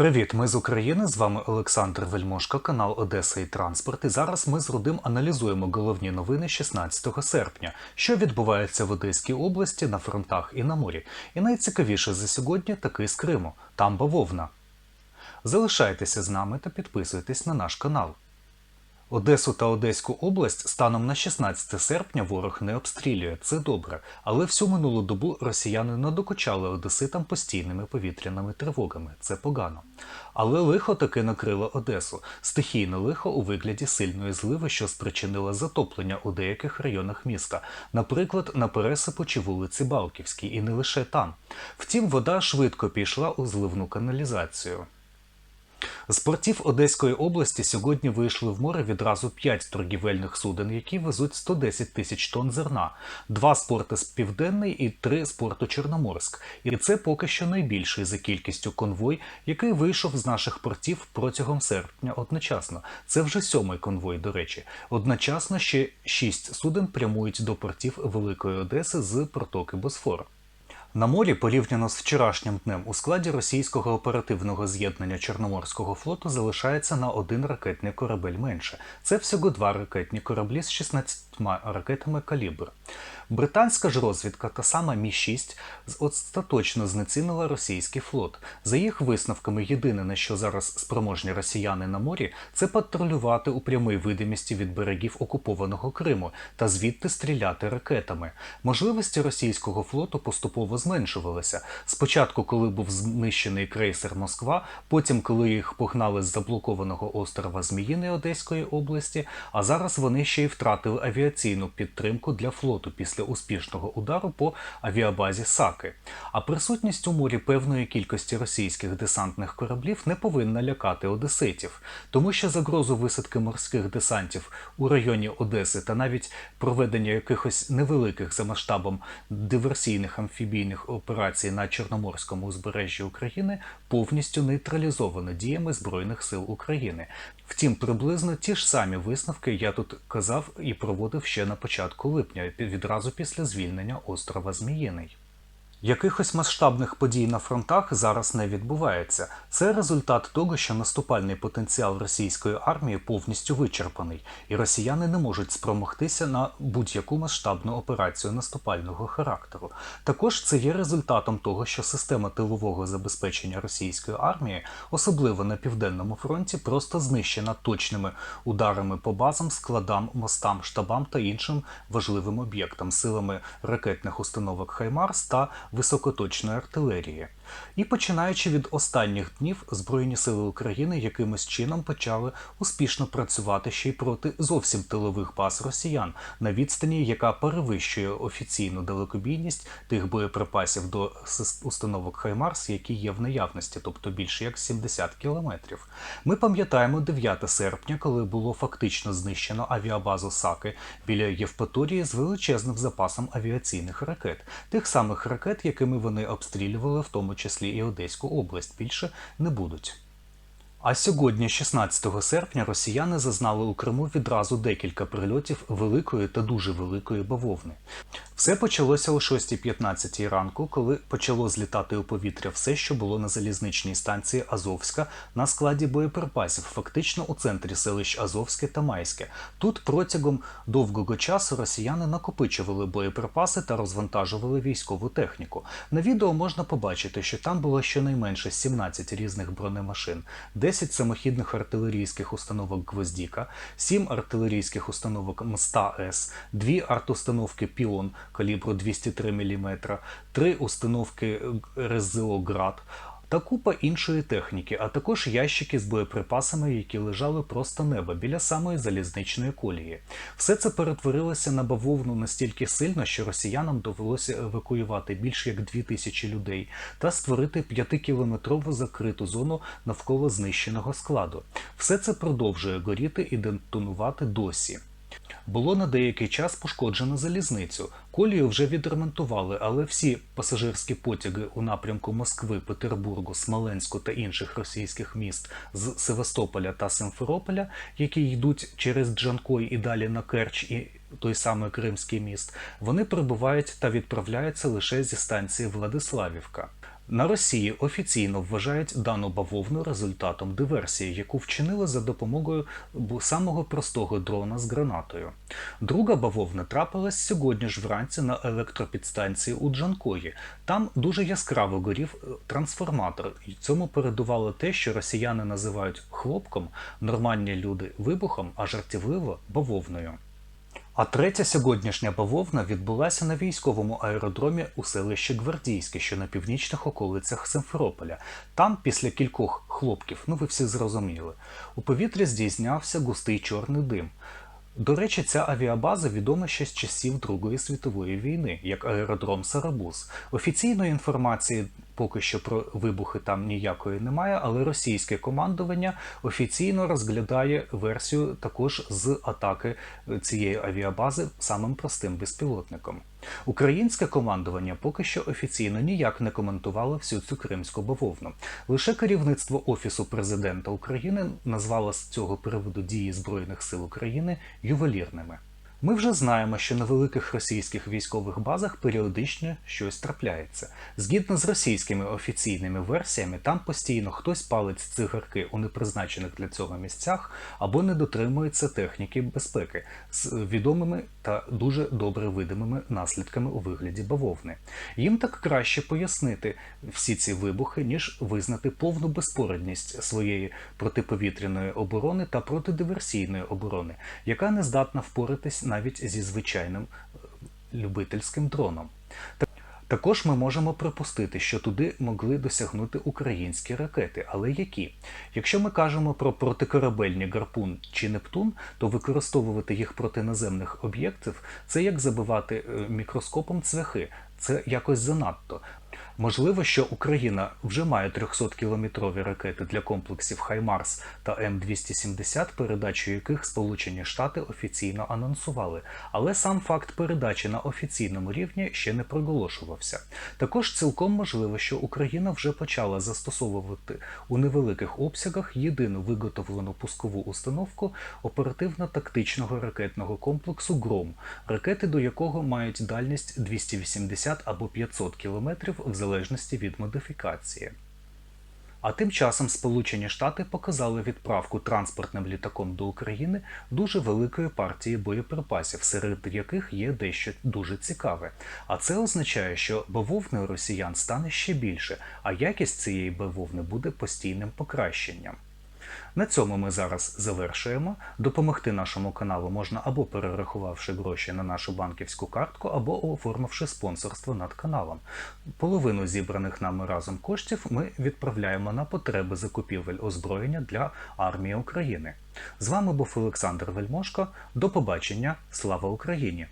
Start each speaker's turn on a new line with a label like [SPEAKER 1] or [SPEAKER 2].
[SPEAKER 1] Привіт, ми з України. З вами Олександр Вельмошко, канал Одеса і Транспорт. І зараз ми з Рудим аналізуємо головні новини 16 серпня, що відбувається в Одеській області на фронтах і на морі. І найцікавіше за сьогодні таки з Криму. Там бавовна. Залишайтеся з нами та підписуйтесь на наш канал. Одесу та Одеську область станом на 16 серпня ворог не обстрілює. Це добре. Але всю минулу добу росіяни надокучали одеситам постійними повітряними тривогами. Це погано. Але лихо таки накрило Одесу. Стихійне лихо у вигляді сильної зливи, що спричинило затоплення у деяких районах міста, наприклад, на пересипу чи вулиці Балківській, і не лише там. Втім, вода швидко пішла у зливну каналізацію. З портів Одеської області сьогодні вийшли в море відразу 5 торгівельних суден, які везуть 110 тисяч тонн зерна, два з порту з Південний і три з порту Чорноморськ. І це поки що найбільший за кількістю конвой, який вийшов з наших портів протягом серпня одночасно. Це вже сьомий конвой, до речі. Одночасно ще шість суден прямують до портів Великої Одеси з протоки Босфор. На морі, порівняно з вчорашнім днем, у складі російського оперативного з'єднання Чорноморського флоту залишається на один ракетний корабель менше. Це всього два ракетні кораблі з 16 ракетами калібр. Британська ж розвідка, та сама Мі-6, остаточно знецінила російський флот. За їх висновками, єдине на що зараз спроможні росіяни на морі, це патрулювати у прямій видимості від берегів окупованого Криму та звідти стріляти ракетами. Можливості російського флоту поступово зменшувалися. Спочатку, коли був знищений крейсер Москва, потім, коли їх погнали з заблокованого острова Зміїни Одеської області, а зараз вони ще й втратили авіаційну підтримку для флоту після успішного удару по авіабазі Саки. А присутність у морі певної кількості російських десантних кораблів не повинна лякати одеситів, тому що загрозу висадки морських десантів у районі Одеси та навіть проведення якихось невеликих за масштабом диверсійних амфібійних операцій на Чорноморському узбережжі України повністю нейтралізовано діями Збройних сил України. Втім, приблизно ті ж самі висновки я тут казав і проводив ще на початку липня, відразу після звільнення острова Зміїний. Якихось масштабних подій на фронтах зараз не відбувається. Це результат того, що наступальний потенціал російської армії повністю вичерпаний, і росіяни не можуть спромогтися на будь-яку масштабну операцію наступального характеру. Також це є результатом того, що система тилового забезпечення російської армії, особливо на південному фронті, просто знищена точними ударами по базам, складам, мостам, штабам та іншим важливим об'єктам силами ракетних установок Хаймарс та високоточної артилерії. І починаючи від останніх днів, Збройні сили України якимось чином почали успішно працювати ще й проти зовсім тилових баз росіян на відстані, яка перевищує офіційну далекобійність тих боєприпасів до установок Хаймарс, які є в наявності, тобто більше як 70 кілометрів. Ми пам'ятаємо 9 серпня, коли було фактично знищено авіабазу Саки біля Євпаторії з величезним запасом авіаційних ракет, тих самих ракет, якими вони обстрілювали в тому числі і Одеську область, більше не будуть. А сьогодні, 16 серпня, росіяни зазнали у Криму відразу декілька прильотів великої та дуже великої бавовни. Все почалося о 6.15 ранку, коли почало злітати у повітря все, що було на залізничній станції Азовська на складі боєприпасів, фактично у центрі селищ Азовське та Майське. Тут протягом довгого часу росіяни накопичували боєприпаси та розвантажували військову техніку. На відео можна побачити, що там було щонайменше 17 різних бронемашин, 10 самохідних артилерійських установок Гвоздіка, 7 артилерійських установок Мста С, 2 артустановки Піон калібру 203 мм, 3 установки РСЗО Град та купа іншої техніки, а також ящики з боєприпасами, які лежали просто неба біля самої залізничної колії. Все це перетворилося на бавовну настільки сильно, що росіянам довелося евакуювати більше як дві тисячі людей та створити п'ятикілометрову закриту зону навколо знищеного складу. Все це продовжує горіти і детонувати досі. Було на деякий час пошкоджено залізницю. Колію вже відремонтували, але всі пасажирські потяги у напрямку Москви, Петербургу, Смоленську та інших російських міст з Севастополя та Симферополя, які йдуть через Джанкой і далі на Керч і той самий Кримський міст, вони прибувають та відправляються лише зі станції Владиславівка. На Росії офіційно вважають дану бавовну результатом диверсії, яку вчинили за допомогою самого простого дрона з гранатою. Друга бавовна трапилась сьогодні ж вранці на електропідстанції у Джанкої. Там дуже яскраво горів е, трансформатор. І цьому передувало те, що росіяни називають хлопком, нормальні люди вибухом, а жартівливо бавовною. А третя сьогоднішня бавовна відбулася на військовому аеродромі у селищі Гвардійське, що на північних околицях Симферополя. Там, після кількох хлопків, ну ви всі зрозуміли, у повітрі здійснявся густий чорний дим. До речі, ця авіабаза відома ще з часів Другої світової війни, як аеродром Сарабуз. Офіційної інформації поки що про вибухи там ніякої немає, але російське командування офіційно розглядає версію також з атаки е, цієї авіабази самим простим безпілотником. Українське командування поки що офіційно ніяк не коментувало всю цю кримську бавовну. Лише керівництво Офісу президента України назвало з цього приводу дії Збройних сил України ювелірними. Ми вже знаємо, що на великих російських військових базах періодично щось трапляється. Згідно з російськими офіційними версіями, там постійно хтось палить цигарки у непризначених для цього місцях або не дотримується техніки безпеки з відомими та дуже добре видимими наслідками у вигляді бавовни. Їм так краще пояснити всі ці вибухи, ніж визнати повну безпорадність своєї протиповітряної оборони та протидиверсійної оборони, яка не здатна впоратись навіть зі звичайним е, любительським дроном. Також ми можемо припустити, що туди могли досягнути українські ракети. Але які? Якщо ми кажемо про протикорабельні гарпун чи Нептун, то використовувати їх проти наземних об'єктів це як забивати е, мікроскопом цвяхи. Це якось занадто. Можливо, що Україна вже має 300-кілометрові ракети для комплексів Хаймарс та М270, передачу яких Сполучені Штати офіційно анонсували, але сам факт передачі на офіційному рівні ще не проголошувався. Також цілком можливо, що Україна вже почала застосовувати у невеликих обсягах єдину виготовлену пускову установку оперативно-тактичного ракетного комплексу ГРОМ, ракети до якого мають дальність 280 або 500 кілометрів в залежності від модифікації. А тим часом Сполучені Штати показали відправку транспортним літаком до України дуже великої партії боєприпасів, серед яких є дещо дуже цікаве. А це означає, що бавовни росіян стане ще більше, а якість цієї бавовни буде постійним покращенням. На цьому ми зараз завершуємо. Допомогти нашому каналу можна або перерахувавши гроші на нашу банківську картку, або оформивши спонсорство над каналом. Половину зібраних нами разом коштів ми відправляємо на потреби закупівель озброєння для армії України. З вами був Олександр Вельмошко. До побачення. Слава Україні!